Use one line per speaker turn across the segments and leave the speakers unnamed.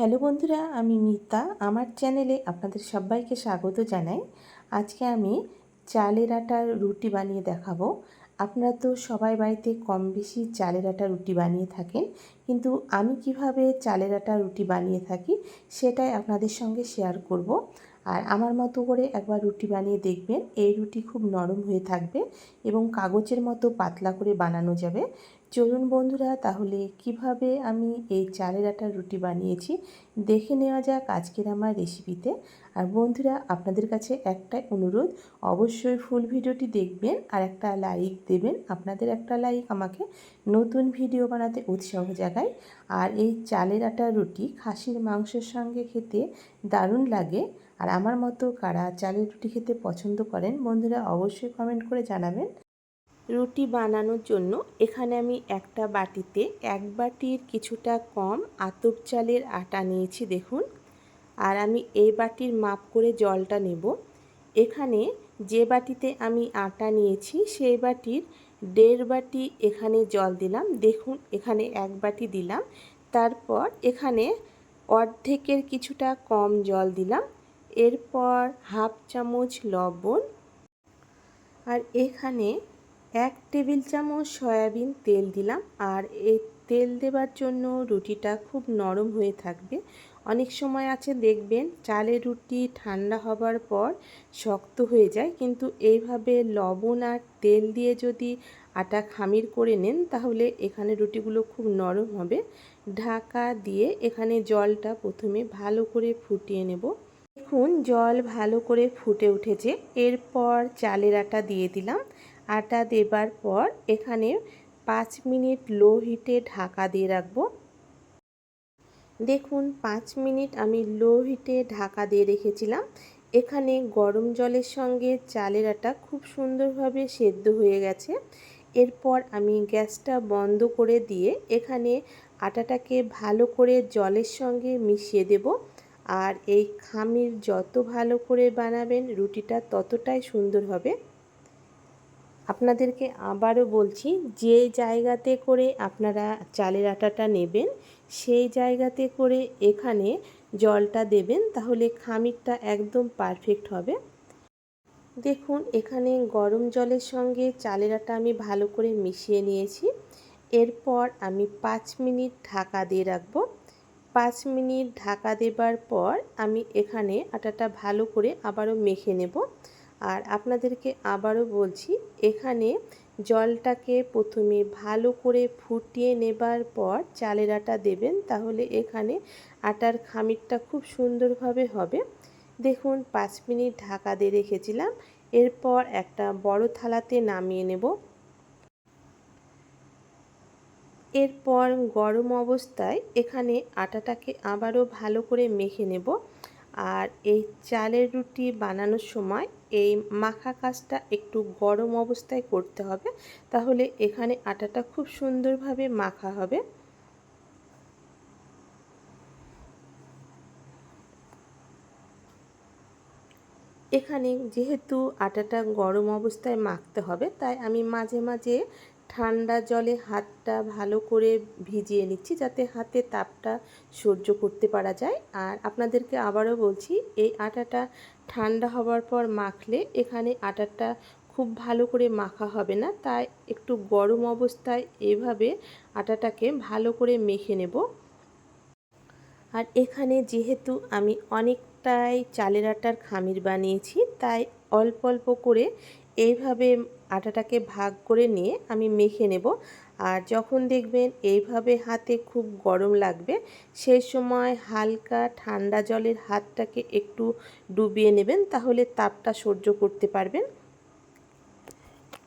Hello বন্ধুরা, আমি মিতা। আমার চ্যানেলে আপনাদের সবাইকে স্বাগত জানাই। আজকে আমি চালের আটার রুটি বানিয়ে দেখাবো। আপনারা তো সবাই বাড়িতে কম বেশি চালের আটা রুটি বানিয়ে থাকেন, কিন্তু আমি কীভাবে চালের আটা রুটি বানিয়ে থাকি সেটাই আপনাদের সঙ্গে শেয়ার করব। আর আমার মতো করে একবার রুটি বানিয়ে দেখবেন, এই রুটি খুব নরম হয়ে থাকবে এবং কাগজের মতো পাতলা করে বানানো যাবে। চলুন বন্ধুরা, তাহলে কীভাবে আমি এই চালের আটার রুটি বানিয়েছি দেখে নেওয়া যাক আজকের আমার রেসিপিতে আর বন্ধুরা, আপনাদের কাছে একটাই অনুরোধ, অবশ্যই ফুল ভিডিওটি দেখবেন আর একটা লাইক দেবেন। আপনাদের একটা লাইক আমাকে নতুন ভিডিও বানাতে উৎসাহ জাগায়। আর এই চালের আটার রুটি খাসির মাংসের সঙ্গে খেতে দারুণ লাগে। আর আমার মতো কারা চালের রুটি খেতে পছন্দ করেন, বন্ধুরা অবশ্যই কমেন্ট করে জানাবেন। রুটি বানানোর জন্য এখানে আমি একটা বাটিতে এক বাটির কিছুটা কম আতপ চালের আটা নিয়েছি, দেখুন। আর আমি এই বাটির মাপ করে জলটা নেব। এখানে যে বাটিতে আমি আটা নিয়েছি, সেই বাটির দেড় বাটি এখানে জল দিলাম। দেখুন, এখানে এক বাটি দিলাম। তারপর এখানে অর্ধেকের কিছুটা কম জল দিলাম। এরপর হাফ চামচ লবণ। আর এখানে এক টেবিল চামচ সয়াবিন তেল দিলাম আর এই তেল দেবার জন্য রুটিটা খুব নরম হয়ে থাকবে। অনেক সময় আছে দেখবেন চালের রুটি ঠান্ডা হবার পর শক্ত হয়ে যায়, কিন্তু এইভাবে লবণ আর তেল দিয়ে যদি আটা খামির করে নেন তাহলে এখানে রুটিগুলো খুব নরম হবে। ঢাকা দিয়ে এখানে জলটা প্রথমে ভালো করে ফুটিয়ে নেব। দেখুন জল ভালো করে ফুটে উঠেছে। এরপর চালের আটা দিয়ে দিলাম। আটা দেবার পর এখানে পাঁচ মিনিট লো হিটে ঢাকা দিয়ে রাখব। দেখুন, পাঁচ মিনিট আমি লো হিটে ঢাকা দিয়ে রেখেছিলাম। এখানে গরম জলের সঙ্গে চালের আটা খুব সুন্দরভাবে সেদ্ধ হয়ে গেছে। এরপর আমি গ্যাসটা বন্ধ করে দিয়ে এখানে আটাটাকে ভালো করে জলের সঙ্গে মিশিয়ে দেব। আর এই খামির যত ভালো করে বানাবেন, রুটিটা ততটাই সুন্দর হবে। আপনাদেরকে আবারও বলছি, যে জায়গাতে করে আপনারা চালের আটাটা নেবেন, সেই জায়গাতে করে এখানে জলটা দেবেন, তাহলে খামিরটা একদম পারফেক্ট হবে। দেখুন, এখানে গরম জলের সঙ্গে চালের আটা আমি ভালো করে মিশিয়ে নিয়েছি। এরপর আমি পাঁচ মিনিট ঢাকা দিয়ে রাখব। পাঁচ মিনিট ঢাকা দেবার পর আমি এখানে আটাটা ভালো করে আবারও মেখে নেব। আর আপনাদেরকে আবারও বলছি, এখানে জলটাকে প্রথমে ভালো করে ফুটিয়ে নেবার পর চালের আটা দেবেন, তাহলে এখানে আটার খামিরটা খুব সুন্দরভাবে হবে। দেখুন, পাঁচ মিনিট ঢাকা দিয়ে রেখেছিলাম, এরপর একটা বড় থালাতে নামিয়ে নেব। এরপর গরম অবস্থায় এখানে আটাটাকে আবারও ভালো করে মেখে নেব। আর এই চালের রুটি বানানোর সময় এই মাখা কাজটা একটু গরম অবস্থায় করতে হবে। তাহলে এখানে আটাটা খুব সুন্দরভাবে মাখা হবে। এখানে যেহেতু আটাটা গরম অবস্থায় মাখতে হবে, তাই আমি মাঝে মাঝে ঠান্ডা জলে হাতটা ভালো করে ভিজিয়ে নিচ্ছি যাতে হাতে তাপটা সহ্য করতে পারা যায়। আর আপনাদেরকে আবারও বলছি, এই আটাটা ঠান্ডা হওয়ার পর মাখলে এখানে আটাটা খুব ভালো করে মাখা হবে না। তাই একটু গরম অবস্থায় এভাবে আটাটাকে ভালো করে মেখে নেব। আর এখানে যেহেতু আমি অনেকটাই চালের আটার খামির বানিয়েছি, তাই অল্প অল্প করে এইভাবে আটাটাকে ভাগ করে নিয়ে আমি মেখে নেব। আর যখন দেখবেন এইভাবে হাতে খুব গরম লাগবে, সেই সময় হালকা ঠান্ডা জলের হাতটাকে একটু ডুবিয়ে নেবেন, তাহলে তাপটা সহ্য করতে পারবেন।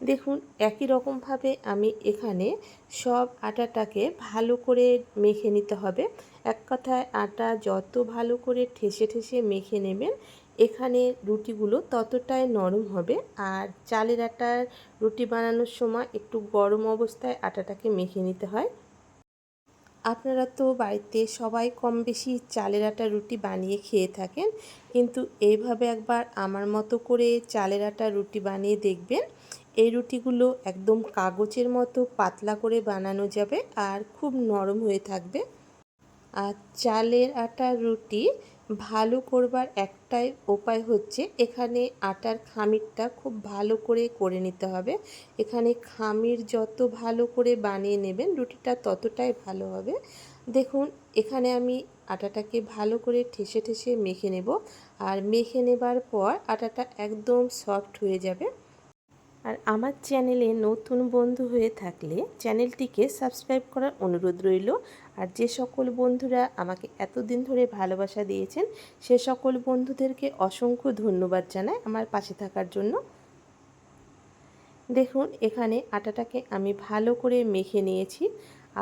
দেখুন, একই রকমভাবে আমি এখানে সব আটাটাকে ভালো করে মেখে নিতে হবে। এক কথায় আটা যত ভালো করে ঠেসে ঠেসে মেখে নেবেন এখানে রুটিগুলো ততটাই নরম হবে আর চালের আটার রুটি বানানোর সময় একটু গরম অবস্থায় আটাটাকে মেখে নিতে হয়। আপনারা তো বাড়িতে সবাই কম বেশি চালের আটা রুটি বানিয়ে খেয়ে থাকেন, কিন্তু এইভাবে একবার আমার মতো করে চালের আটা রুটি বানিয়ে দেখবেন, এই রুটিগুলো একদম কাগজের মতো পাতলা করে বানানো যাবে আর খুব নরম হয়ে থাকবে। আর চালের আটার রুটি ভালো করবার একটাই উপায় হচ্ছে এখানে আটার খামিরটা খুব ভালো করে করে নিতে হবে। এখানে খামির যত ভালো করে বানিয়ে নেবেন রুটিটা ততটাই ভালো হবে। দেখুন, এখানে আমি আটাটাকে ভালো করে ঠেসে ঠেসে মেখে নেব। আর মেখে নেবার পর আটাটা একদম সফট হয়ে যাবে। আর আমার চ্যানেলে নতুন বন্ধু হয়ে থাকলে চ্যানেলটিকে সাবস্ক্রাইব করার অনুরোধ রইল। আর যে সকল বন্ধুরা আমাকে এতদিন ধরে ভালোবাসা দিয়েছেন, সে সকল বন্ধুদেরকে অসংখ্য ধন্যবাদ জানাই আমার পাশে থাকার জন্য। দেখুন, এখানে আটাটাকে আমি ভালো করে মেখে নিয়েছি।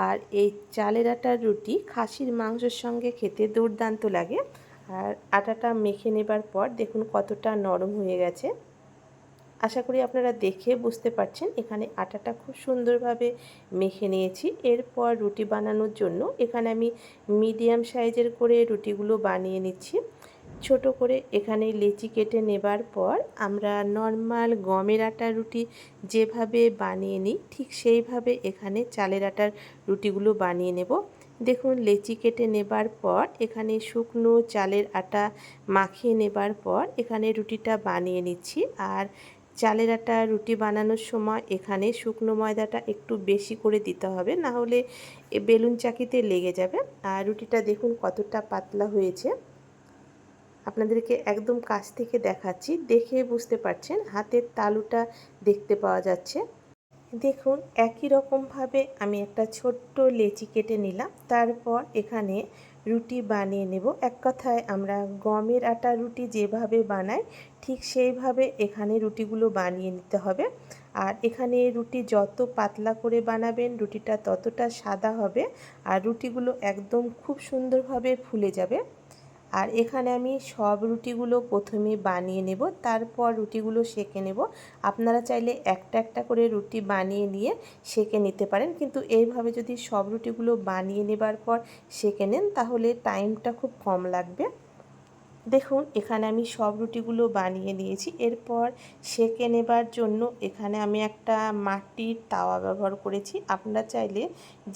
আর এই চালের আটার রুটি খাসির মাংসের সঙ্গে খেতে দুর্দান্ত লাগে। আর আটাটা মেখে নেবার পর দেখুন কতটা নরম হয়ে গেছে। আশা করি আপনারা দেখে বুঝতে পারছেন, এখানে আটাটা খুব সুন্দরভাবে মেখে নিয়েছি। এরপর রুটি বানানোর জন্য এখানে আমি মিডিয়াম সাইজের করে রুটিগুলো বানিয়ে নিচ্ছি। ছোট করে এখানে লেচি কেটে নেবার পর আমরা নর্মাল গমের আটার রুটি যেভাবে বানিয়ে নিই, ঠিক সেইভাবে এখানে চালের আটার রুটিগুলো বানিয়ে নেব। দেখুন, লেচি কেটে নেবার পর এখানে শুকনো চালের আটা মাখিয়ে নেবার পর এখানে রুটিটা বানিয়ে নিচ্ছি। আর চালের আটা, রুটি বানানোর সময় এখানে শুকনো ময়দাটা একটু বেশি করে দিতে হবে, না হলে বেলুন চাকিতে লেগে যাবে। আর রুটিটা দেখুন কতটা পাতলা হয়েছে। আপনাদেরকে একদম কাছ থেকে দেখাচ্ছি, দেখে বুঝতে পারছেন, হাতের তালুটা দেখতে পাওয়া যাচ্ছে। দেখুন, একই রকমভাবে আমি একটা ছোট্ট লেচি কেটে নিলাম। তারপর এখানে রুটি বানিয়ে নেব। এক কথায় আমরা গমের আটা রুটি যেভাবে বানাই, ঠিক সেইভাবে এখানে রুটিগুলো বানিয়ে নিতে হবে। আর এখানে রুটি যত পাতলা করে বানাবেন, রুটিটা ততটা সাদা হবে আর রুটিগুলো একদম খুব সুন্দরভাবে ফুলে যাবে। আর এখানে আমি সব রুটিগুলো প্রথমে বানিয়ে নেব, তারপর রুটিগুলো সেকে নেব। আপনারা চাইলে একটা একটা করে রুটি বানিয়ে নিয়ে সেকে নিতে পারেন, কিন্তু এইভাবে যদি সব রুটিগুলো বানিয়ে নেবার পর সেকে নেন, তাহলে টাইমটা খুব কম লাগবে। দেখুন, এখানে আমি সব রুটিগুলো বানিয়ে নিয়েছি। এরপর সেকে নেবার জন্য এখানে আমি একটা মাটির তাওয়া ব্যবহার করেছি। আপনারা চাইলে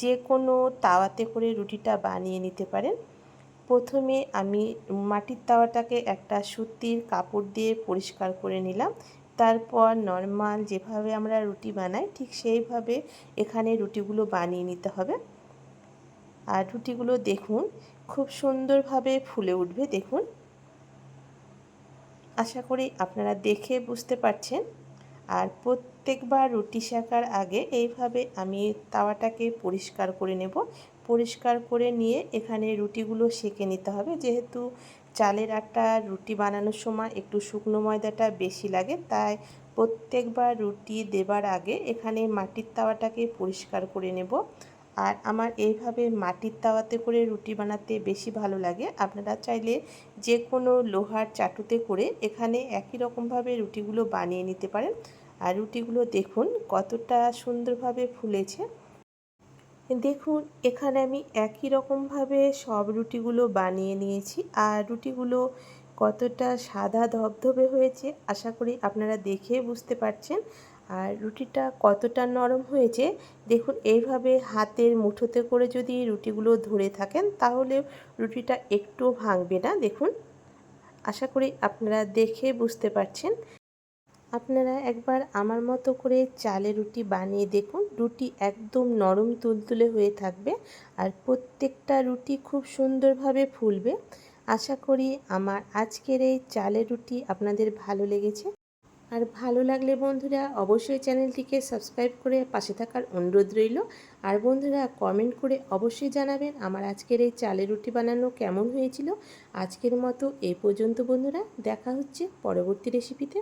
যে কোনো তাওয়াতে করে রুটিটা বানিয়ে নিতে পারেন। প্রথমে আমি মাটির তাওয়াটাকে একটা সুতির কাপড় দিয়ে পরিষ্কার করে নিলাম। তারপর নর্মাল যেভাবে আমরা রুটি বানাই, ঠিক সেইভাবে এখানে রুটিগুলো বানিয়ে নিতে হবে। আর রুটিগুলো দেখুন, খুব সুন্দরভাবে ফুলে উঠবে, দেখুন। আশা করি আপনারা দেখে বুঝতে পারছেন। আর প্রত্যেকবার রুটি শেখার আগে এইভাবে আমি তাওয়াটাকে পরিষ্কার করে নেব। পরিষ্কার করে নিয়ে এখানে রুটিগুলো সেঁকে নিতে হবে। যেহেতু চালের আটা রুটি বানানোর সময় একটু শুকনো ময়দাটা বেশি লাগে, তাই প্রত্যেকবার রুটি দেবার আগে এখানে মাটির তাওয়াটাকে পরিষ্কার করে নেব। আর আমার এইভাবে মাটির তাওয়াতে করে রুটি বানাতে বেশি ভালো লাগে। আপনারা চাইলে যে কোনো লোহার চাটুতে করে এখানে একই রকমভাবে রুটিগুলো বানিয়ে নিতে পারেন। আর রুটিগুলো দেখুন কতটা সুন্দরভাবে ফুলেছে। দেখুন, এখানে আমি একই রকমভাবে সব রুটিগুলো বানিয়ে নিয়েছি আর রুটিগুলো কতটা সাদা ধবধবে হয়েছে আশা করি আপনারা দেখে বুঝতে পারছেন। আর রুটিটা কতটা নরম হয়েছে, দেখুন এইভাবে হাতের মুঠোতে করে যদি রুটিগুলো ধরে থাকেন তাহলে রুটিটা একটু ভাঙবে না, দেখুন। আশা করি আপনারা দেখে বুঝতে পারছেন। আপনারা একবার আমার মতো করে চালে রুটি বানিয়ে দেখুন। রুটি একদম নরম তুলতুলে হয়ে থাকবে আর প্রত্যেকটা রুটি খুব সুন্দরভাবে ফুলবে। আশা করি আমার আজকের এই চালের রুটি আপনাদের ভালো লেগেছে। আর ভালো লাগলে বন্ধুরা অবশ্যই চ্যানেলটিকে সাবস্ক্রাইব করে পাশে থাকার অনুরোধ রইল। আর বন্ধুরা কমেন্ট করে অবশ্যই জানাবেন আমার আজকের এই চালের রুটি বানানো কেমন হয়েছিল। আজকের মতো এই পর্যন্ত বন্ধুরা, দেখা হচ্ছে পরবর্তী রেসিপিতে